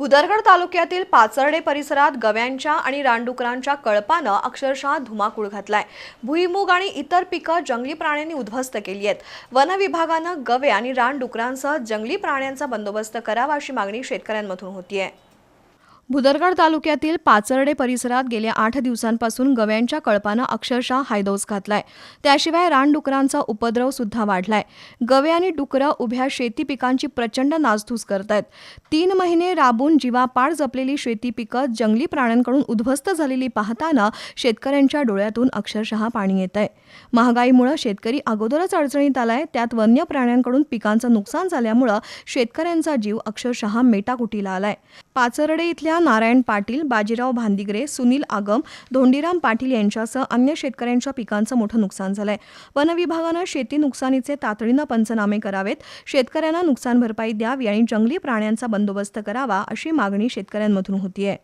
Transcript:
भुदरगड तालुक्यातील पाचर्डे परिसरात गव्यांच्या आणि रानडुकरांच्या कळपानं अक्षरशः धुमाकूळ घातलाय. भुईमूग आणि इतर पिकं जंगली प्राण्यांनी उद्ध्वस्त केली आहेत. वन विभागानं गवे आणि रानडुकरांसह जंगली प्राण्यांचा बंदोबस्त करावा अशी मागणी शेतकऱ्यांमधून होतीये. भुदरगड तालुक्यातील पाचर्डे परिसरात गेल्या आठ दिवसांपासून गव्यांच्या कळपानं अक्षरशः हायदोस घातलाय. त्याशिवाय रानडुकरांचा उपद्रव सुद्धा वाढलाय. गवे आणि डुकरं उभ्या शेती पिकांची प्रचंड नासधूस करतायत. तीन महिने राबून जीवापाड जपलेली शेती पिकं जंगली प्राण्यांकडून उद्ध्वस्त झालेली पाहताना शेतकऱ्यांच्या डोळ्यातून अक्षरशः पाणी येत आहे महागाईमुळे शेतकरी अगोदरच अडचणीत आलाय. त्यात वन्य प्राण्यांकडून पिकांचं नुकसान झाल्यामुळं शेतकऱ्यांचा जीव अक्षरशः मेटाकुटीला आलाय. पाचर्डे इथल्या नारायण पाटील बाजीराव भांदिगरे सुनील आगम धोंडीराम पाटील यांच्यासह अन्य शेतकऱ्यांच्या पिकांचं मोठं नुकसान झालंय. वन विभागानं शेती नुकसानीचे तातडीनं पंचनामे करावेत. शेतकऱ्यांना नुकसान भरपाई द्यावी आणि जंगली प्राण्यांचा बंदोबस्त करावा अशी मागणी शेतकऱ्यांमधून होतीये.